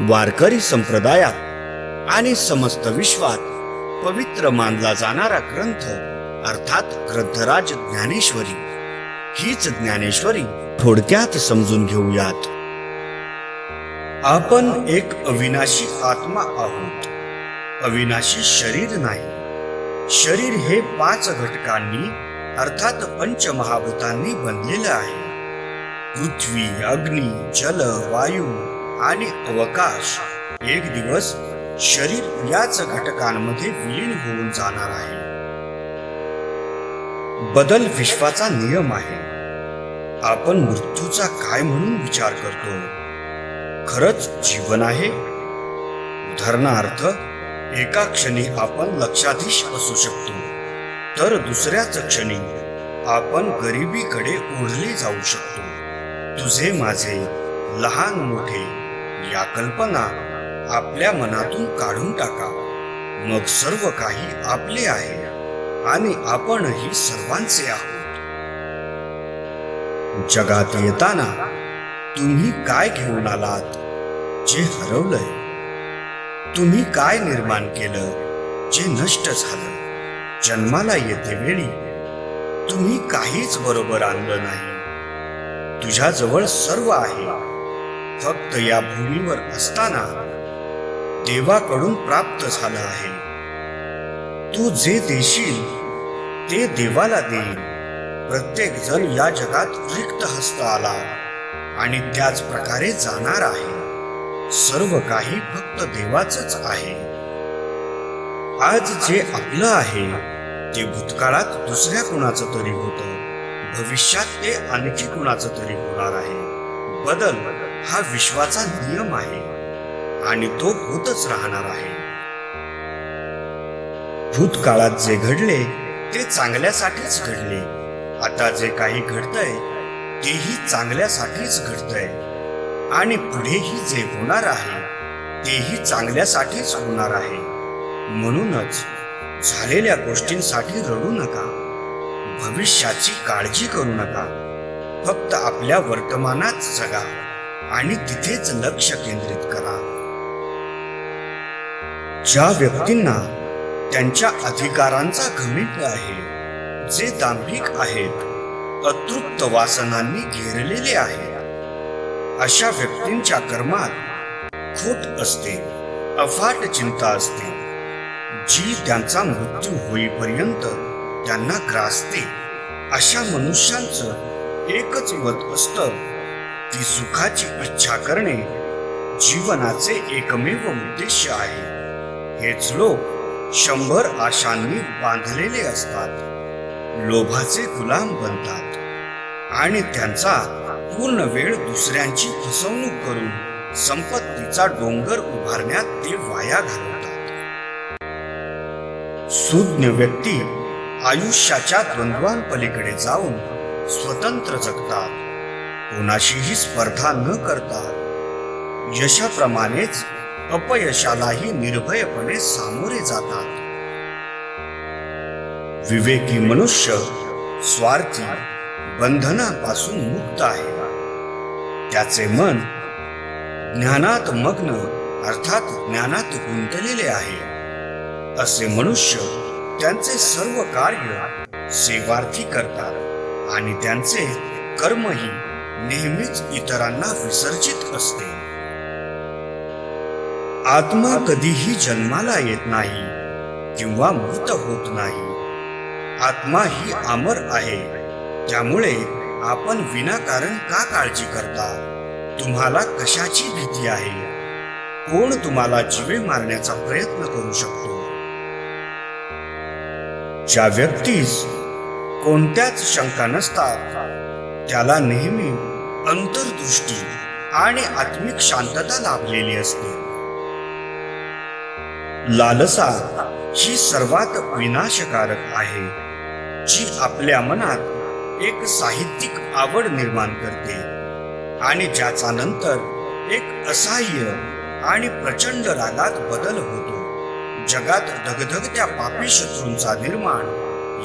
वारकरी संप्रदायात आणि समस्त विश्वात पवित्र मानला जाणारा ग्रंथ अर्थात ग्रंथराज ज्ञानेश्वरी. हीच ज्ञानेश्वरी थोडक्यात समजून घेऊयात. आपण एक अविनाशी आत्मा आहोत. अविनाशी शरीर नाही. शरीर हे पाच घटकांनी अर्थात पंचमहाभूतांनी बनलेलं आहे. पृथ्वी अग्नी जल वायू आणि अवकाश. एक दिवस शरीर याच घटकांमध्ये विलीन होऊन जाणार आहे. बदल विश्वाचा नियम आहे. आपण मृत्यूचा काय म्हणून विचार करतो? खरंच जीवन आहे? उदाहरणार्थ एका क्षणी आपण लक्षाधीश असू शकतो तर दुसऱ्याच क्षणी आपण गरिबीकडे ओढले जाऊ शकतो. तुझे माझे लहान मोठे या कल्पना आपल्या मनातून काढून टाका. मग सर्व काही आपले आहे आणि आपणही सर्वांचे आहोत. जगात येताना तुम्ही काय घेऊन आलात? जे हरवलंय. तुम्ही काय निर्माण केलं? जे नष्ट झालं? जन्माला येते वेळी तुम्ही काहीच बरोबर आणलं नाही. तुझ्याजवळ सर्व आहे. फक्त या भूमीवर असताना देवाकडून प्राप्त झालं आहे. तू जे देशील ते देवाला देईल प्रत्येक जण या जगात रिक्त हस्त आला आणि त्याच प्रकारे जाणार आहे. सर्व काही फक्त देवाचच आहे. आज जे आपलं आहे ते भूतकाळात दुसऱ्या कुणाचं तरी होतं. भविष्यात ते आणखी कुणाचं तरी होणार आहे. बदल हा विश्वाचा नियम आहे आणि तो होतच राहणार आहे. भूतकाळात जे घडले ते चांगल्यासाठीच घडले. आता जे काही घडतंय तेही चांगल्यासाठीच घडतंय. आणि पुढेही जे होणार आहे तेही चांगल्यासाठीच होणार आहे. म्हणूनच झालेल्या गोष्टींसाठी रडू नका. भविष्याची काळजी करू नका. फक्त आपल्या वर्तमानात जगा. आणि तिथेच लक्ष केंद्रित करा. ज्या व्यक्तींना त्यांच्या अधिकारांचा घमिट आहे जे दांभिक आहेत अतृप्त वासनांनी घेरलेले आहे अशा व्यक्तींच्या कर्मात खोट असते अफाट चिंता असते. जी त्यांचा मृत्यू होईपर्यंत त्यांना ग्रासते अशा मनुष्यांचं एकच मत असतं ती सुखाची इच्छा करणे जीवनाचे एकमेव उद्देश आहे. हेच लोक शंभर आशांनी बांधलेले असतात. लोभाचे गुलाम बनतात. आणि त्यांचा पूर्ण वेळ दुसऱ्यांची फसवणूक करून संपत्तीचा डोंगर उभारण्यात ते वाया घालवतात. सुज्ञ व्यक्ती आयुष्याच्या द्वंद्वांपलीकडे जाऊन स्वतंत्र जगतात. कोणाशीही स्पर्धा न करता यशाप्रमाणेच अपयशालाही निर्भयपणे सामोरे जातात. विवेकी मनुष्य स्वार्थी बंधनापासून मुक्त आहे. त्याचे मन ज्ञानात मग्न अर्थात ज्ञानात गुंतलेले आहे. असे मनुष्य त्यांचे सर्व कार्य सेवार्थी करतात आणि त्यांचे कर्मही नेहमीच इतरांना विसर्जित असते. आत्मा कधीही जन्माला येत नाही किंवा मृत होत नाही. आत्मा ही अमर आहे त्यामुळे आपण विनाकारण का काळजी करता? तुम्हाला कशाची भीती आहे? कोण तुम्हाला जीवे मारण्याचा प्रयत्न करू शकतो? ज्या व्यक्तीस कोणत्याच शंका नसतात त्याला नेहमी अंतर्दृष्टी आणि आत्मिक शांतता लाभलेली असते. लालसा ही सर्वात विनाशकारक आहे जी आपल्या मनात एक साहित्यिक आवड निर्माण करते आणि ज्याचा नंतर एक असहाय्य आणि प्रचंड रागात बदल होतो. जगात धगधगत्या पापी शत्रूंचा निर्माण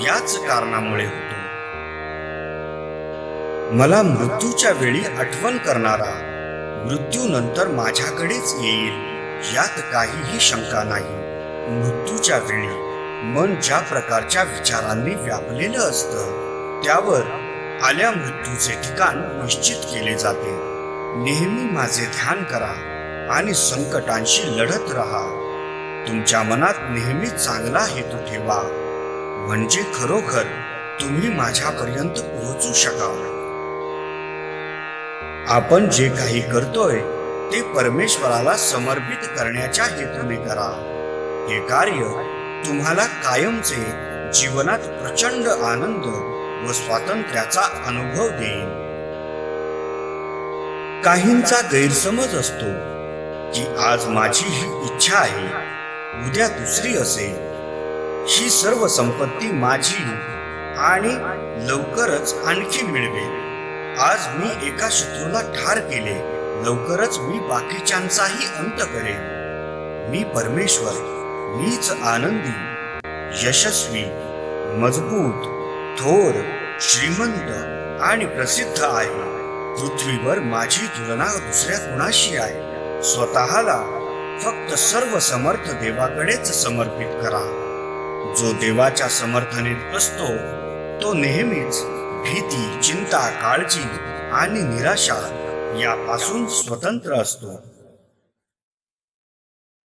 याच कारणामुळे होतो. मला मृत्यूच्या वेळी आठवण करणारा मृत्यूनंतर माझ्याकडेच येईल यात काहीही शंका नाही. मृत्यूच्या वेळी मन ज्या प्रकारच्या विचारांनी व्यापलेलं असतं त्यावर आल्या मृत्यूचे ठिकाण निश्चित केले जाते. नेहमी माझे ध्यान करा आणि संकटांशी लढत राहा. तुमच्या मनात नेहमी चांगला हेतू ठेवा. म्हणजे खरोखर तुम्ही माझ्यापर्यंत पोहोचू शकाल. आपण जे काही करतोय ते परमेश्वराला समर्पित करण्याच्या हेतूने करा. हे कार्य तुम्हाला कायमचे जीवनात प्रचंड आनंद व स्वातंत्र्याचा अनुभव देईल. काहींचा गैरसमज असतो की आज माझी ही इच्छा आहे उद्या दुसरी असेल. ही सर्व संपत्ती माझी आणि लवकरच आणखी मिळवेल. आज मी एका शत्रूला ठार केले. लवकरच मी बाकीच्यांचाही अंत करेन. मी परमेश्वर मीच आनंदी यशस्वी मजबूत थोर श्रीमंत आणि प्रसिद्ध आहे. पृथ्वीवर माझी तुलना दुसऱ्या कुणाशी आहे? स्वतःला फक्त सर्व समर्थ देवाकडेच समर्पित करा. जो देवाच्या समर्थनेत असतो तो नेहमीच भीती चिंता काळजी आणि निराशा यापासून स्वतंत्र असतो.